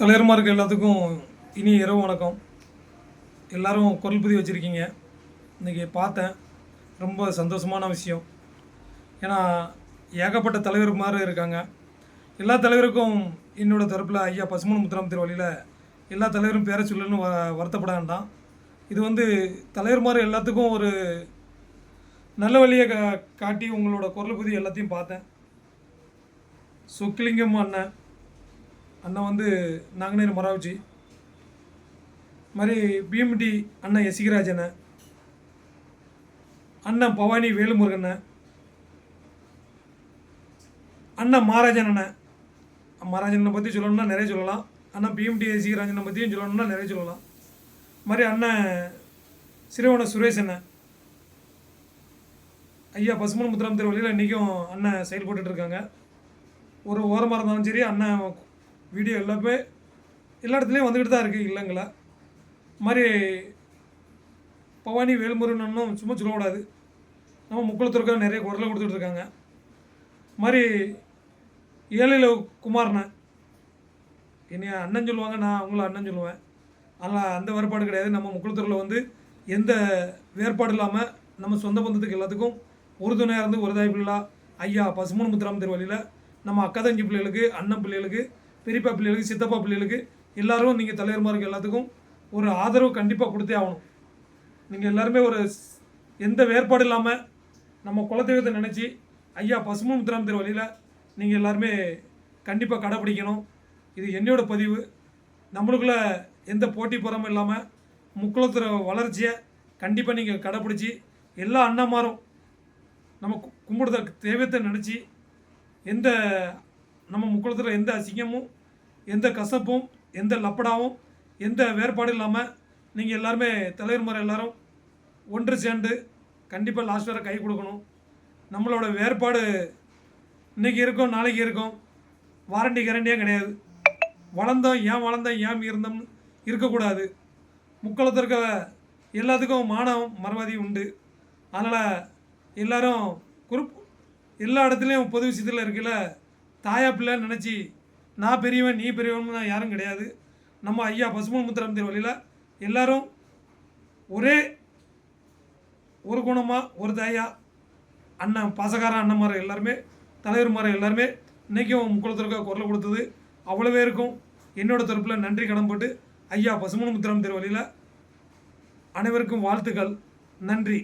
தலைவர்மாருக்கு எல்லாத்துக்கும் இனி இரவு வணக்கம். எல்லாரும் குரல் பதிவு வச்சுருக்கீங்க. இன்றைக்கி பார்த்தேன். ரொம்ப சந்தோஷமான விஷயம். ஏன்னா ஏகப்பட்ட தலைவர்மார் இருக்காங்க. எல்லா தலைவருக்கும் என்னோடய தரப்பில் ஐயா பசுமன் முத்துராம் திருவழியில் எல்லா தலைவரும் பேர சொல்லணும்னு வ வருத்தப்பட வேண்டாம். இது வந்து தலைவர்மார் எல்லாத்துக்கும் ஒரு நல்ல வழியை கா காட்டி உங்களோட குரல் பதிவு எல்லாத்தையும் பார்த்தேன். சொக்கிலிங்கம் அண்ணன் அண்ணன் வந்து நாங்கநேர் மொராவுச்சி மாதிரி பிஎம்டி அண்ணன் எசிகராஜன் அண்ணன் பவானி வேலுமுருகண்ண. அண்ணன் மகாராஜன் அண்ணன் மகாராஜனை பற்றி சொல்லணும்னா நிறைய சொல்லலாம். அண்ணன் பிஎம்டி எசிகராஜனை பற்றியும் சொல்லணும்னா நிறைய சொல்லலாம். மாதிரி அண்ணன் சிறுவன சுரேஷ் அண்ணன் ஐயா பசுமன் முத்துராம் திருவள்ளியில் இன்றைக்கும் அண்ணன் செயல்பட்டுருக்காங்க இருக்காங்க. ஒரு ஓரமாக இருந்தாலும் சரி அண்ணன் வீடியோ எல்லாமே எல்லா இடத்துலையும் வந்துக்கிட்டு தான் இருக்குது இல்லைங்களா? மாதிரி பவானி வேல்முருகன் சும்மா சொல்லக்கூடாது நம்ம முக்குளத்திற்காக நிறைய குரலை கொடுத்துட்டு இருக்காங்க. மாதிரி ஏழையில் குமார்ண்ணன் என்னைய அண்ணன் சொல்லுவாங்க நான் அவங்கள அண்ணன் சொல்லுவேன். ஆனால் அந்த வேறுபாடு கிடையாது. நம்ம முக்குளத்தூரில் வந்து எந்த வேறுபாடு இல்லாமல் நம்ம சொந்த பந்தத்துக்கு எல்லாத்துக்கும் உறுதுணையாக இருந்து ஒரு தாய் பிள்ளா ஐயா பசுமன் முத்துராம் திருவள்ளியில் நம்ம அக்கா தங்கி பிள்ளைகளுக்கு அண்ணன் பிள்ளைகளுக்கு பெரியப்பா பிள்ளைகளுக்கு சித்தப்பா பிள்ளைகளுக்கு எல்லாரும் நீங்கள் தலைவர்மாருக்கு எல்லாத்துக்கும் ஒரு ஆதரவு கண்டிப்பாக கொடுத்தே ஆகணும். நீங்கள் எல்லாருமே ஒரு எந்த வேறுபாடு இல்லாமல் நம்ம குலதெய்வத்தை நினச்சி ஐயா பசுமன் திரு வழியில் நீங்கள் எல்லாருமே கண்டிப்பாக கடைப்பிடிக்கணும் இது என்னோட பதிவு. நம்மளுக்குள்ள எந்த போட்டி புறமும் இல்லாமல் முக்குளத்துற வளர்ச்சியை கண்டிப்பாக நீங்கள் கடைப்பிடிச்சி எல்லா அண்ணாமாரும் நம்ம கு- கும்பிடுற தெய்வத்தை நினச்சி எந்த நம்ம முக்குளத்தில் எந்த அசிங்கமும் எந்த கசப்பும் எந்த லப்படாவும் எந்த வேறுபாடும் இல்லாமல் நீங்கள் எல்லாருமே தலைவர் முறை எல்லோரும் ஒன்று சேர்ந்து கண்டிப்பாக லாஸ்ட் வரை கை கொடுக்கணும். நம்மளோட வேறுபாடு இன்னைக்கு இருக்கும் நாளைக்கு இருக்கும். வாரண்டி கேரண்டியாக கிடையாது. வளர்ந்தோம் ஏன் வளர்ந்தோம் ஏன் இருந்தோம்னு இருக்கக்கூடாது. முக்களத்தில் இருக்க எல்லாத்துக்கும் மானம் மரவாதி உண்டு. அதனால் எல்லோரும் குரூப் எல்லா இடத்துலையும் பொது விஷயத்தில் இருக்கல தாயா பிள்ளைன்னு நினச்சி நான் பெரியவன் நீ பெரியவன் யாரும் கிடையாது. நம்ம ஐயா பசுமன் முத்திரம் வழியில் எல்லாரும் ஒரே ஒரு குணமாக ஒரு தாயா அண்ணன் பாசக்கார அண்ணன்மார் எல்லாருமே தலைவர்மார் எல்லாருமே இன்றைக்கும் குளத்திற்காக குரல் கொடுத்தது அவ்வளோ பேருக்கும் என்னோட தரப்பில் நன்றி கடன்பட்டு ஐயா பசுமன் முத்திரம் திருவழியில் அனைவருக்கும் வாழ்த்துக்கள். நன்றி.